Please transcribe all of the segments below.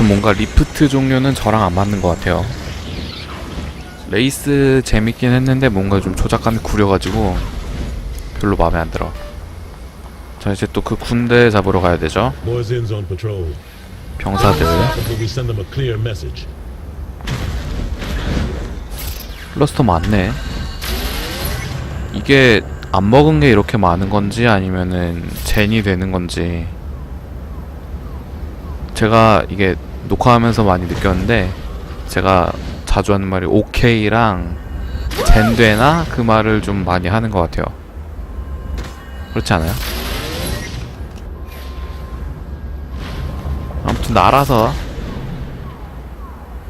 아무튼 뭔가 리프트 종류는 저랑 안 맞는 것 같아요. 레이스 재밌긴 했는데 뭔가 좀 조작감이 구려가지고 별로 마음에 안 들어. 자 이제 또 그 군대 잡으러 가야 되죠. 병사들. 클러스터 많네. 이게 안 먹은 게 이렇게 많은 건지 아니면은 젠이 되는 건지 제가 이게 녹화하면서 많이 느꼈는데 제가 자주 하는 말이 오케이랑 젠되나 그 말을 좀 많이 하는 것 같아요. 그렇지 않아요? 아무튼 날아서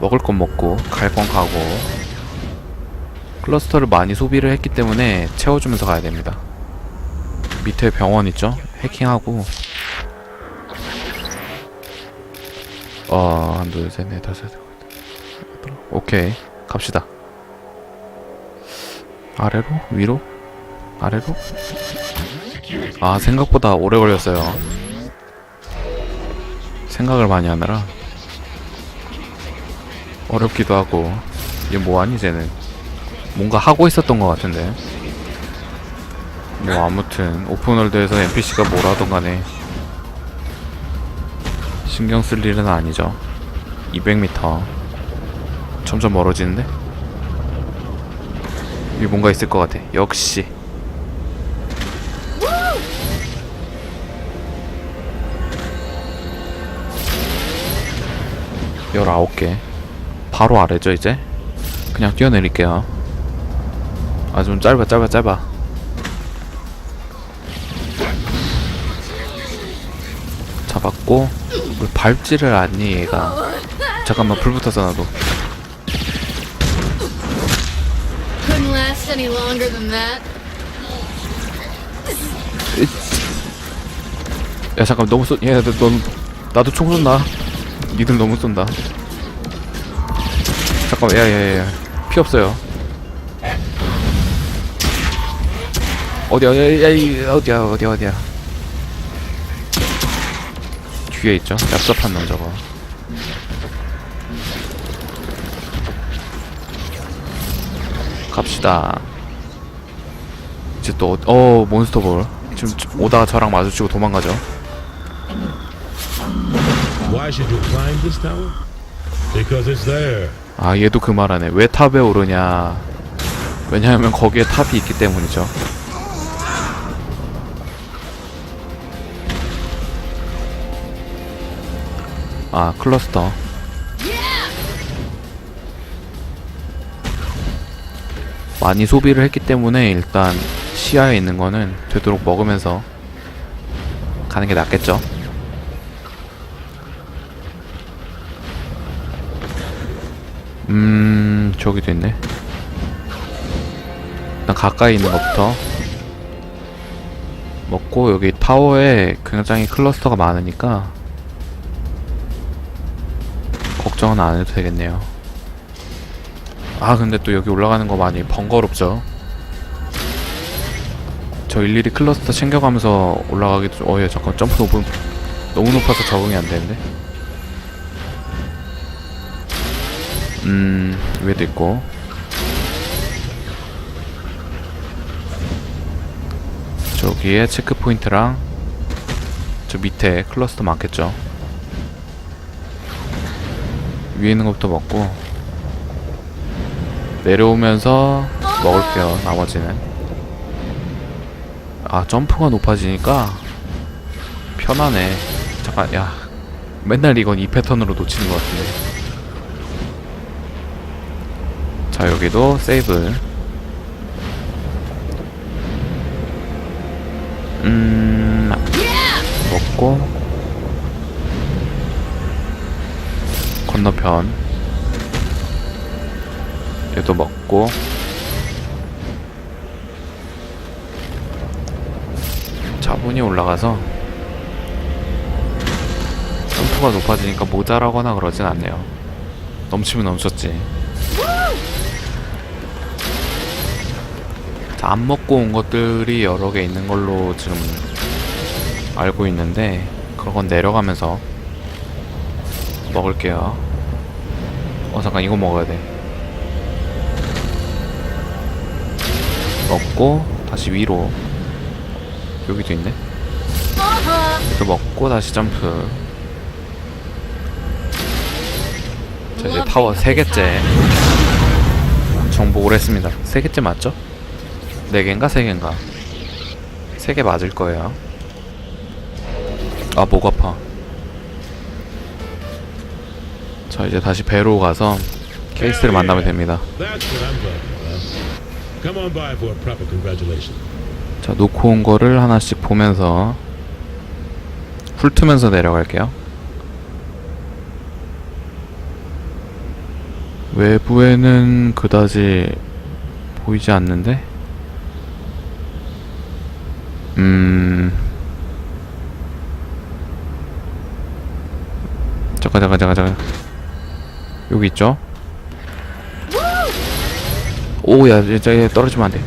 먹을 건 먹고 갈 건 가고 클러스터를 많이 소비를 했기 때문에 채워주면서 가야 됩니다. 밑에 병원 있죠? 해킹하고 어, 한, 둘, 셋, 넷, 다섯, 여섯, 일곱, 오케이. 갑시다. 아래로? 위로? 아래로? 아, 생각보다 오래 걸렸어요. 생각을 많이 하느라 어렵기도 하고 이게 뭐하니 쟤는 뭔가 하고 있었던 것 같은데 뭐 아무튼 오픈월드에서 NPC가 뭐라던 간에 신경 쓸 일은 아니죠. 200m 점점 멀어지는데? 여기 뭔가 있을 것 같아. 역시. 열아홉 개. 바로 아래죠 이제? 그냥 뛰어내릴게요. 아 좀 짧아 짧아 짧아. 잡았고 왜 밟지를 않니 얘가? 잠깐만 불 붙었어 나도. Couldn't last any longer than that. 야 잠깐 너무 쏘.. 얘 너, 너, 나도 총 쏜다. 니들 너무 쏜다. 잠깐만 야야야 피 없어요. 어디야 야, 야, 이, 어디야 어디야 어디야 뒤에 있죠? 얍삽한 놈 저거. 갑시다. 이제 또 어, 어 몬스터볼. 지금 저- 오다가 저랑 마주치고 도망가죠. 아 얘도 그 말하네. 왜 탑에 오르냐? 왜냐하면 거기에 탑이 있기 때문이죠 아 클러스터. 많이 소비를 했기 때문에 일단 시야에 있는 거는 되도록 먹으면서 가는 게 낫겠죠? 음 저기도 있네. 일단 가까이 있는 것부터 먹고 여기 타워에 굉장히 클러스터가 많으니까 걱정은 안 해도 되겠네요. 아 근데 또 여기 올라가는 거 많이 번거롭죠? 저 일일이 클러스터 챙겨가면서 올라가기도 좀- 어예 잠깐 점프 높은 너무 높아서 적응이 안 되는데? 음 위에도 있고. 저기에 체크 포인트랑 저 밑에 클러스터 많겠죠 위에 있는 것부터 먹고 내려오면서 먹을게요 나머지는. 아 점프가 높아지니까 편하네. 잠깐 야 맨날 이건 이 패턴으로 놓치는 것 같은데. 자 여기도 세이브. 음 먹고 건너편. 얘도 먹고. 차분히 올라가서 점프가 높아지니까 모자라거나 그러진 않네요. 넘치면 넘쳤지. 자, 안 먹고 온 것들이 여러 개 있는 걸로 지금 알고 있는데 그런 건 내려가면서 먹을게요. 어 잠깐 이거 먹어야 돼. 먹고 다시 위로. 여기도 있네. 이거 먹고 다시 점프. 자 이제 타워 세 개째. 정복을 했습니다. 세 개째 맞죠? 네 개인가 세 개인가? 세개 맞을 거예요. 아 목 아파. 자 이제 다시 배로 가서 케이스를 만나면 됩니다. 자 놓고 온 거를 하나씩 보면서 훑으면서 내려갈게요. 외부에는 그다지 보이지 않는데? 음. 잠깐 잠깐 잠깐 잠깐 여기 있죠? 오야 이제 떨어지면 안 돼.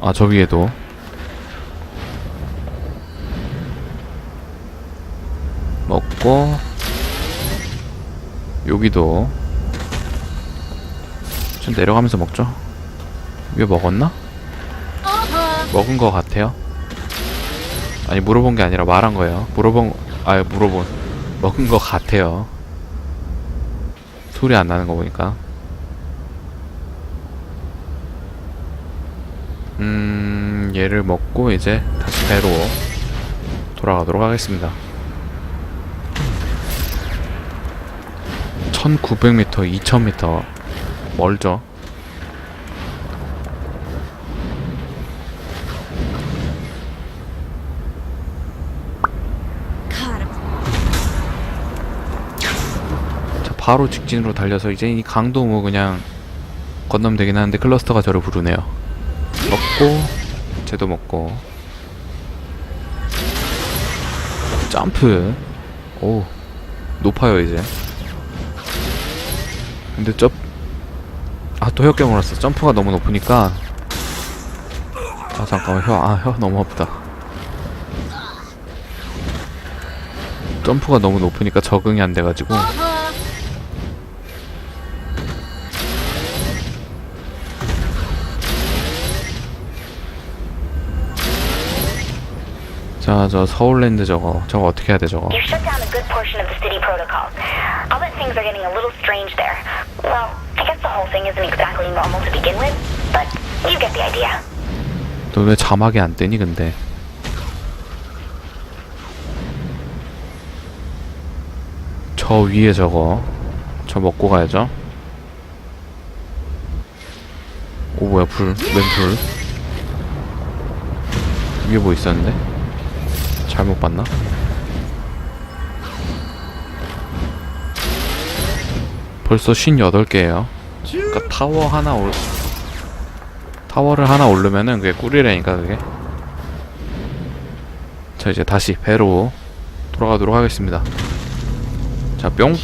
아 저기에도 먹고 여기도 좀 내려가면서 먹죠 위에 먹었나? 먹은 거 같아요 아니 물어본 게 아니라 말한 거예요 물어본 아 물어본 먹은 거 같아요 소리 안 나는 거 보니까 음, 얘를 먹고 이제 다시 배로 돌아가도록 하겠습니다. 1900m, 2000m 멀죠? 자, 바로 직진으로 달려서 이제 이 강도 뭐 그냥 건너면 되긴 하는데 클러스터가 저를 부르네요. 먹고 쟤도 먹고. 점프. 오 높아요 이제. 근데 점 아또 혀 깨 물었어. 점프가 너무 높으니까. 아 잠깐만 혀 아 혀 너무 아프다. 점프가 너무 높으니까 적응이 안 돼가지고 자 저 서울랜드 저거 저거 어떻게 해야 돼 저거 You shut down a good portion of the city protocol. I'll bet things are getting a little strange there. Well, I guess the whole thing isn't exactly normal to begin with, but you get the idea. 너 왜 자막이 안 뜨니 근데 저 위에 저거 저 먹고 가야죠 오 뭐야 불맨불 위에 뭐 있었는데 잘못 봤나? 벌써 58개예요. 그니까 타워 하나 올 타워를 하나 오르면은 그게 꿀이라니까 그게. 자 이제 다시 배로 돌아가도록 하겠습니다. 자뿅.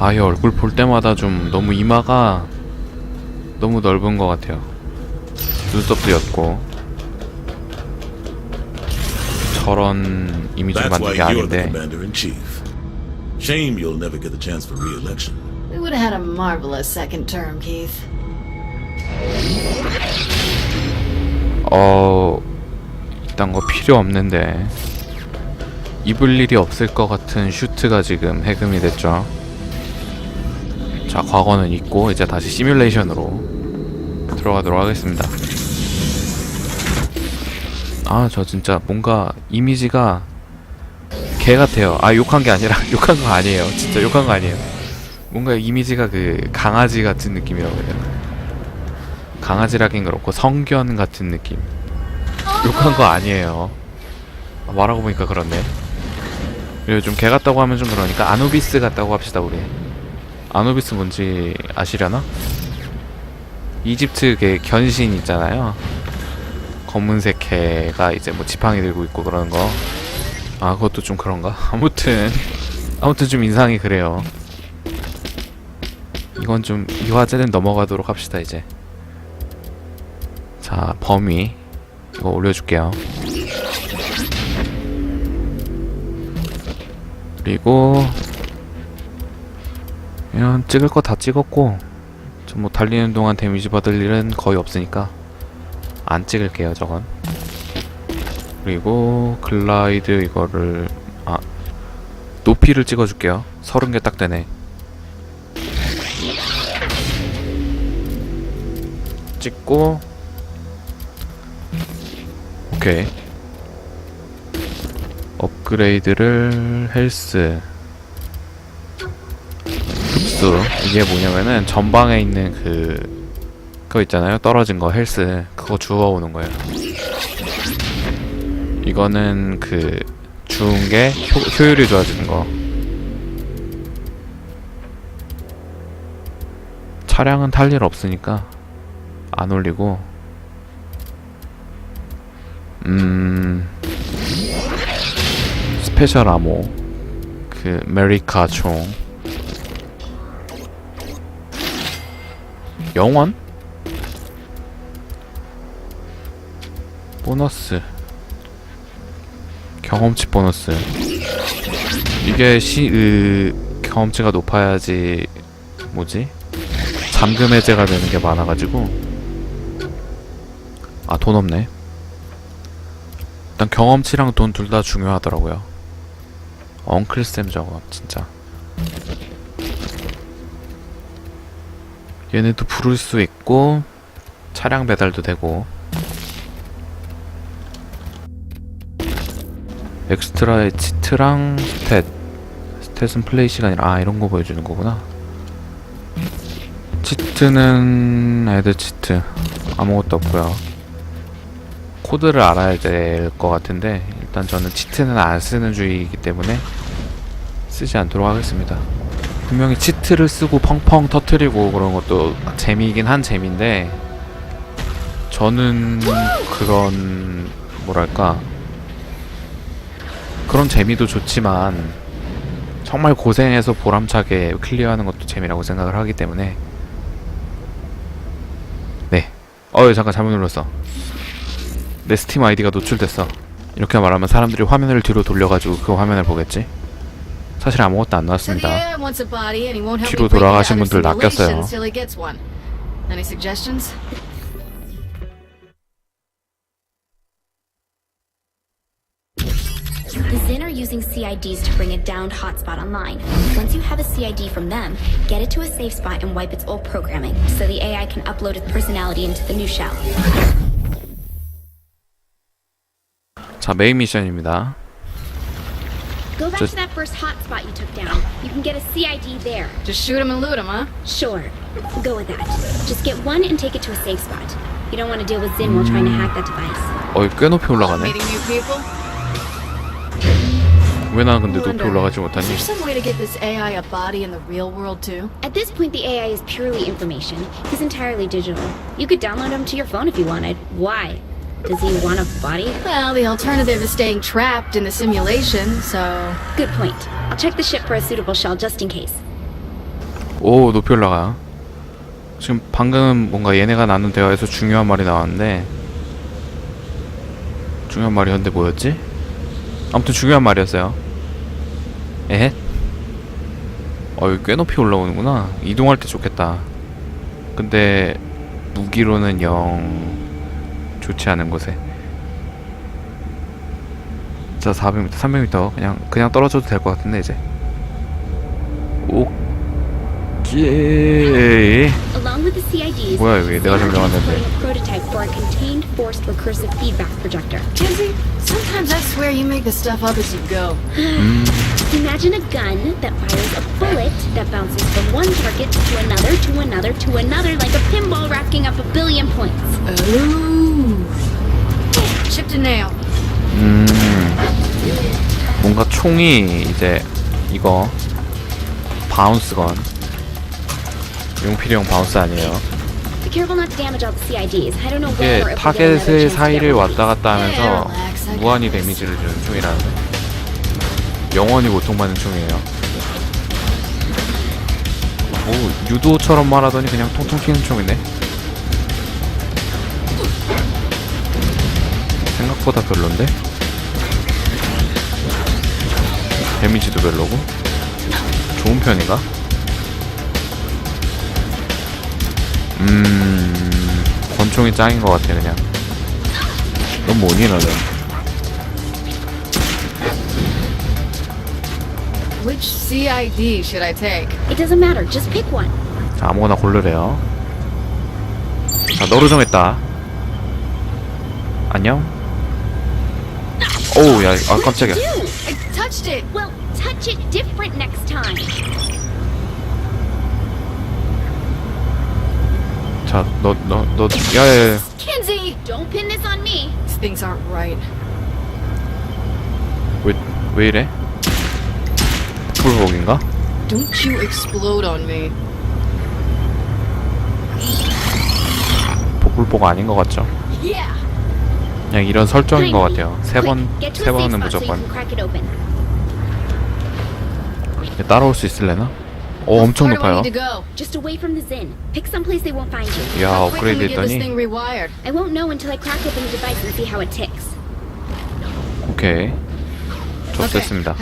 아이 얼굴 볼 때마다 좀 너무 이마가 너무 넓은 것 같아요 눈썹도 옅고 저런 이미지를 만든 게 아닌데 commander in chief. Shame you'll never get the chance for re-election. We would have had a marvelous second term, Keith. 어 이딴 거 필요 없는데 입을 일이 없을 것 같은 슈트가 지금 해금이 됐죠. 자 과거는 있고 이제 다시 시뮬레이션으로 들어가도록 하겠습니다. 아 저 진짜 뭔가 이미지가 개 같아요. 아 욕한 게 아니라 욕한 거 아니에요. 진짜 욕한 거 아니에요. 뭔가 이미지가 그 강아지 같은 느낌이라고 해야 되나? 강아지라긴 그렇고 성견 같은 느낌. 욕한 거 아니에요. 아, 말하고 보니까 그렇네. 좀개 같다고 하면 좀 그러니까 아누비스 같다고 합시다 우리. 아누비스 뭔지 아시려나? 이집트 개 견신 있잖아요. 검은색 개가 이제 뭐 지팡이 들고 있고 그러는 거. 아 그것도 좀 그런가? 아무튼 아무튼 좀 인상이 그래요. 이건 좀 이 화제는 넘어가도록 합시다 이제 자 범위 이거 올려줄게요 그리고 그냥 찍을 거 다 찍었고 저 뭐 달리는 동안 데미지 받을 일은 거의 없으니까 안 찍을게요 저건. 그리고 글라이드 이거를 아 높이를 찍어줄게요. 서른 개딱 되네. 찍고 오케이. 업그레이드를 헬스 흡수 이게 뭐냐면은 전방에 있는 그 그거 있잖아요. 떨어진 거 헬스. 그거 주워오는 거예요. 이거는 그 주운 게 효, 효율이 좋아지는 거. 차량은 탈 일 없으니까 안 올리고. 음 스페셜 아모 그 메리카 총 영원? 보너스. 경험치 보너스. 이게 시, 으, 경험치가 높아야지 뭐지? 잠금 해제가 되는 게 많아가지고. 아 돈 없네. 일단 경험치랑 돈 둘 다 중요하더라고요. 엉클쌤 저거 진짜 얘네도 부를 수 있고 차량 배달도 되고. 엑스트라의 치트랑 스탯. 스탯은 플레이 시간이라 아 이런 거 보여주는 거구나. 치트는 애드 치트. 아무것도 없고요. 코드를 알아야 될 것 같은데 일단 저는 치트는 안 쓰는 주의이기 때문에 쓰지 않도록 하겠습니다 분명히 치트를 쓰고 펑펑 터트리고 그런 것도 재미이긴 한 재미인데 저는 그런 뭐랄까? 그런 재미도 좋지만 정말 고생해서 보람차게 클리어하는 것도 재미라고 생각을 하기 때문에. 네. 어이 잠깐 잘못 눌렀어. 내 스팀 아이디가 노출됐어. 이렇게 말하면 사람들이 화면을 뒤로 돌려가지고 그 화면을 보겠지 사실 아무것도 안 So the 나왔습니다 AI wants a body and he won't help 뒤로 me break it 돌아가신 out of 분들 낚였어요. simulations till he gets one. Any suggestions? The Zen are using CIDs to bring a downed hotspot online. Once you have a CID from them, get it to a safe spot and wipe its old programming so the AI can upload its personality into the new shell. 자 메인 미션입니다 Go back Just- to that first hotspot you took down. You can get a CID there. Just shoot him and loot him, huh? Sure. Go with that. Just get one and take it to a safe spot. You don't want to deal with Zen while trying to hack that device. 어이 꽤 높이 올라가네 Meeting new people? 왜 나 근데 높이 Wonder, 올라가지 Is 못하니 there some way to get this AI a body in the real world too? At this point, the AI is purely information. He's entirely digital. You could download him to your phone if you wanted. Why? Does he want a body? Well, the alternative is staying trapped in the simulation, so Good point. I'll check the ship for a suitable shell just in case. 오 높이 올라가 지금 방금 뭔가 얘네가 나눈 대화에서 중요한 말이 나왔는데 중요한 말이었는데 뭐였지? 아무튼 중요한 말이었어요 에헷 어 여기 꽤 높이 올라오는구나 이동할 때 좋겠다 근데 무기로는 영 좋지 않은 곳에 자 400m 300m 그냥 그냥 떨어져도 될 것 같은데 이제 오케이 Along with the CIDs, 뭐야, 이게 내가 설명한 transporting a prototype for a contained forced recursive feedback projector. Kinsey, sometimes I swear you make the stuff up as you go. Imagine a gun that fires a bullet that bounces from one target to another, to another, to another, like a pinball racking up a billion points. Ooh. Nail. 음 뭔가 총이 이제 이거 바운스건 용필용 바운스 아니에요 이게 타겟의 사이를 왔다 갔다 하면서 무한히. 데미지를 주는 총이라는데 영원히 고통받는 총이에요 오 유도처럼 말하더니 그냥 통통 튀는 총이네 생각보다 별론데? 데미지도 별로고? 좋은 편인가? 음 권총이 짱인 것 같아 그냥. 넌 뭐니 너는? Which CID should I take? It doesn't matter, just pick one. 자 아무거나 고르래요. 자 너로 정했다. 안녕 오우 야 아 깜짝이야 Do! I touched it! Well, touch it different next time. 자너 너 너 야 야 야 Kinsey! Don't pin this on me. These things aren't right. 왜, 왜 이래? 풀복인가? Don't you explode on me. 복불복 아닌 것 같죠? Yeah! 그냥 이런 설정인 것. 같아요 세 번, 세 번은 무조건. 따라올 수 있을래나? 오 엄청 높아요. 야 업그레이드 했더니. 오케이 접수했습니다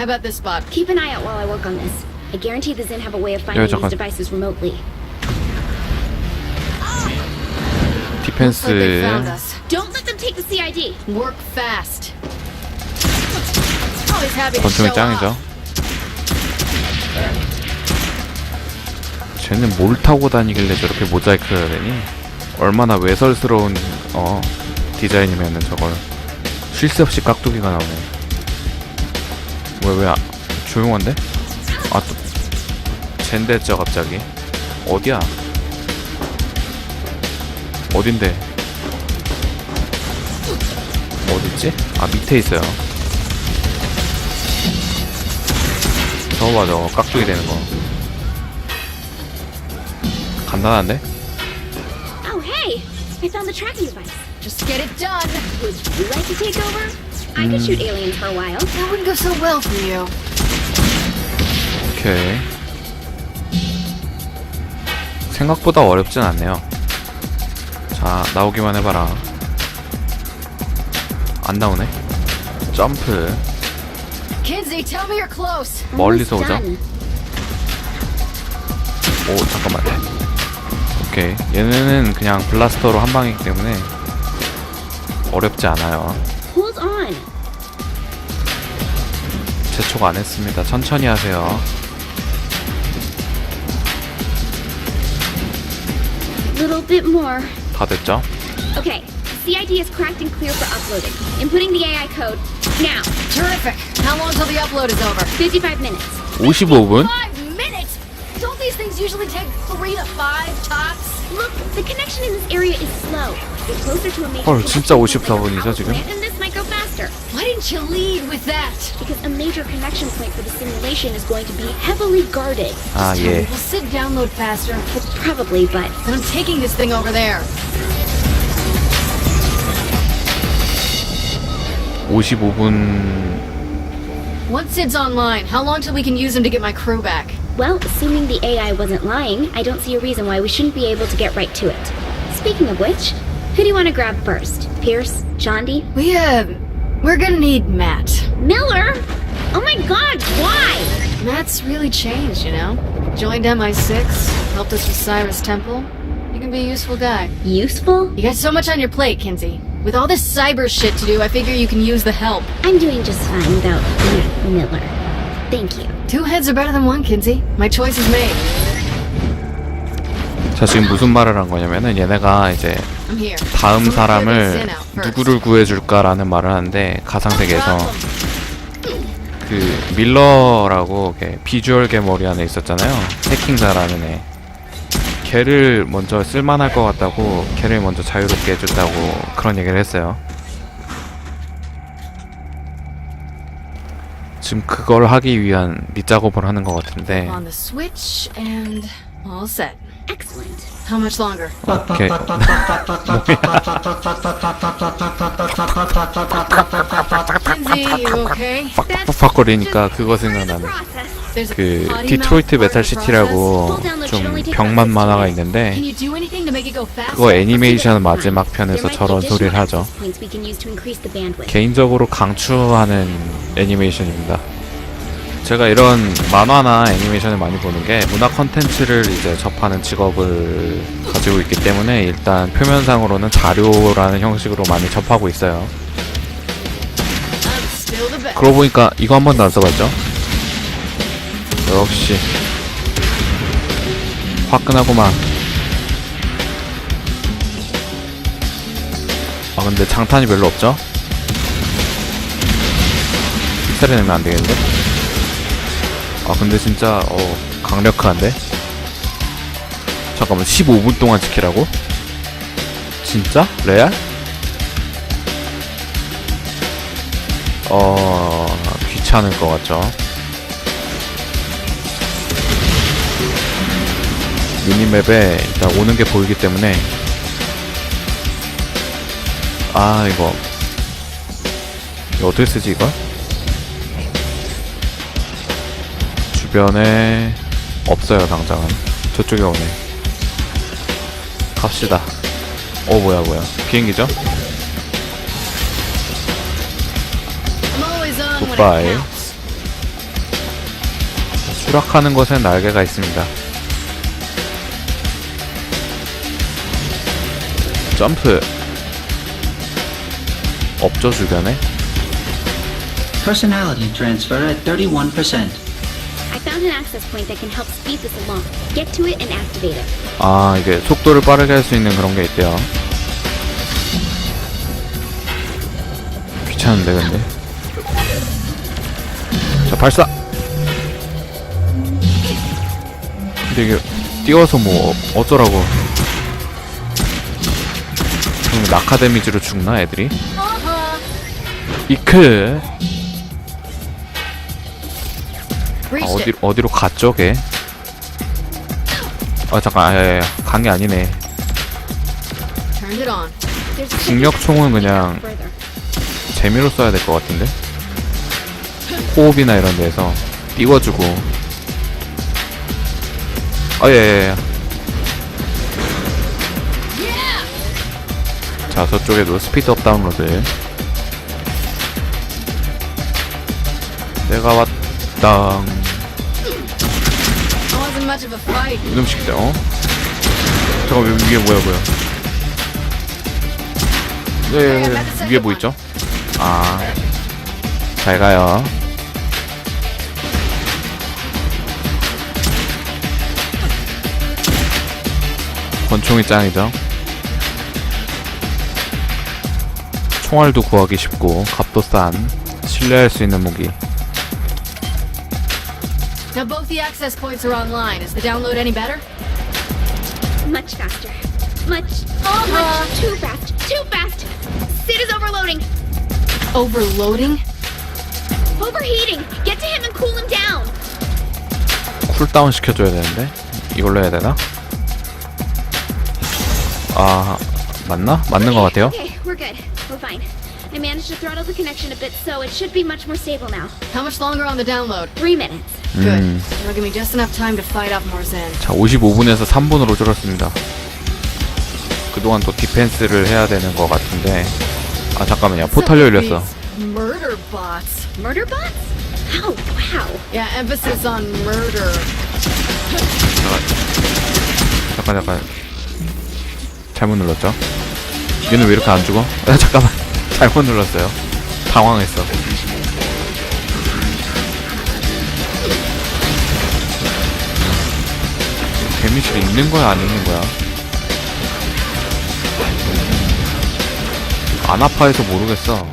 these 잠깐. 디펜스 the CID. Work fast. Always happy to 권총이 show 짱이죠 off. 쟤는 뭘 타고 다니길래 저렇게 모자이크를 되니? 얼마나 외설스러운 어 디자인이면은 저걸 쉴 새 없이 깍두기가 나오네 왜왜 아, 조용한데? 아또 젠데죠 갑자기 어디야? 어딘데? 어딨지? 아 밑에 있어요 저거 봐 저거 깍두기 되는 거 간단한데? Oh, hey! I found the tracking device. Just get it done. Would you like to take over? I could shoot aliens for a while. That wouldn't go so well for you. 오케이 생각보다 어렵진 않네요 자 나오기만 해봐라 안 나오네 점프. 멀리서 done. 오 잠깐만 오케이 얘네는 그냥 블라스터로 한 방이기 때문에 어렵지 않아요. 재촉 안 했습니다 천천히 하세요. 다 됐죠? Okay, CID is cracked and clear for uploading. Inputting the AI code now. Terrific. How long till the upload is over? 55 minutes. 55분? Five minutes? Don't these things usually take three to five tops? Look, the connection in this area is slow. Get closer to a major 헐, 진짜 connection 54 point 분이죠, like 지금? the power plant, And this might go faster. Why didn't you lead with that? Because a major connection point for the simulation is going to be heavily guarded. 아 예. We'll sit download faster. Probably, but But I'm taking this thing over there. 55분 Once Sid's online, how long till we can use him to get my crew back? Well, assuming the AI wasn't lying, I don't see a reason why we shouldn't be able to get right to it. Speaking of which, who do you want to grab first? Pierce? Chandi? We, uh, we're gonna need Matt. Miller? Oh my god, why? Matt's really changed, you know? Joined MI6, helped us with Cyrus Temple. Can be a useful guy. Useful? You got so much on your plate, Kinsey. With all this cyber shit to do, I figure you can use the help. I'm doing just fine without Matt Miller. Thank you. Two heads are better than one, Kinsey. My choice is made. 자 지금 무슨 말을 한 거냐면은 얘네가 이제 I'm here. 다음 사람을. 누구를 구해줄까라는 말을 하는데 가상세계에서. 그 밀러라고 이렇게 비주얼 계 머리 안에 있었잖아요 해킹 잘하는 애 걔를 먼저 쓸만할 것 같다고 걔를 먼저 자유롭게 해준다고 그런 얘기를 했어요 지금 그걸 하기 위한 밑작업을 하는 것 같은데 On the switch and all set. Excellent. How much longer? 오케이 Kinsey, you okay? 빡빡빡거리니까 그거 생각나네 process. 그 디트로이트 메탈 시티라고. 좀 병만 만화가 있는데? 그거 애니메이션 마지막 편에서 저런 소리를 하죠. 개인적으로 강추하는 애니메이션입니다. 제가 이런 만화나 애니메이션을 많이 보는 게 문화 컨텐츠를 이제 접하는 직업을 가지고 있기 때문에 일단 표면상으로는 자료라는 형식으로 많이 접하고 있어요. 그러고 보니까 이거 한 번도 안 써봤죠? 역시 화끈하구만 아 근데 장탄이 별로 없죠? 픽셀을 내면 안 되겠는데? 아 근데 진짜 어 강력한데? 잠깐만 15분 동안 지키라고? 진짜? 레알? 어 귀찮을 것 같죠. 미니맵에 일단 오는 게 보이기 때문에 아 이거 이거 어떻게 쓰지 이거? 주변에 없어요 당장은 저쪽에 오네 갑시다 어 뭐야 뭐야 비행기죠? Counts. 수락하는 것엔 날개가 있습니다. 점프. 없죠 주변에? Personality transfer at 31%. I found an access point that can help speed this along. Get to it and activate it. 아 이게 속도를 빠르게 할 수 있는 그런 게 있대요. 귀찮은데 근데. 자 발사. 근데 이게 띄워서 뭐 어- 어쩌라고? 그럼 낙하 데미지로 죽나 애들이? 이크. 아, 어디. 어디로 갔죠, 걔? 아 잠깐, 간게 아니네. 중력총은 그냥. 재미로 써야 될 것 같은데. 호흡이나 이런 데서 띄워주고. 아예예 예. 자 저쪽에도 스피드업 다운로드. 내가 왔다. 이놈 시키자. 어? 잠깐 위- 위에 뭐야 뭐야? 네. 위에 뭐 있죠? 아, 잘 가요. 권총이 짱이죠. 총알도 구하기 쉽고 값도 싼 신뢰할 수 있는 무기. Now both the access points are online. Is the download any better? Much faster. Much, much too fast. Too fast. Sid is overloading. Overloading? Overheating. Get to him and cool him down. 쿨다운 시켜줘야 되는데 이걸로 해야 되나? 아 맞나? 맞는 것 같아요. Okay, we're good. We're fine. I managed to throttle the connection a bit, so it should be much more stable now. How much longer on the download? Three minutes. Good. 음, It'll give me just enough time to fight off more Zen. 자 55분에서 3분으로 줄었습니다. 그동안 또 디펜스를 해야 되는 것 같은데 아 잠깐만요 포탈 열렸어. These Murder bots. Murder bots? Oh, wow. Yeah, emphasis on murder. 잠깐 잠깐 잘못 눌렀죠? 얘는 왜 이렇게 안 죽어? 아 잠깐만 잘못 눌렀어요. 당황했어. 데미지가 있는 거야 안 있는 거야? 안 아파해서 모르겠어.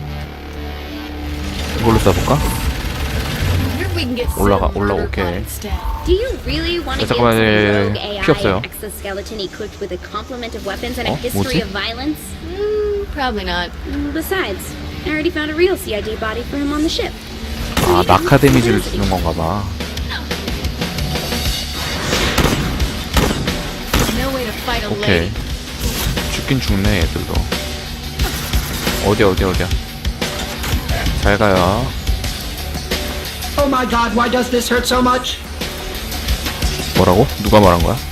이걸로 써볼까? 올라가, 자, give 잠깐만, 예, 예, 예. AI 필요 없어요. an exoskeleton equipped with a complement of weapons and a 어? history 뭐지? of violence? Mm, probably not. Mm, Besides, I already found a real CID body for him on the ship. 아 낙하 데미지를 주는 건가 봐. No way to fight a 오케이. 죽긴 죽네 얘들도. 어디 어디 어디야? 잘 가요. Oh my god, why does this hurt so much? 뭐라고? 누가 말한 거야?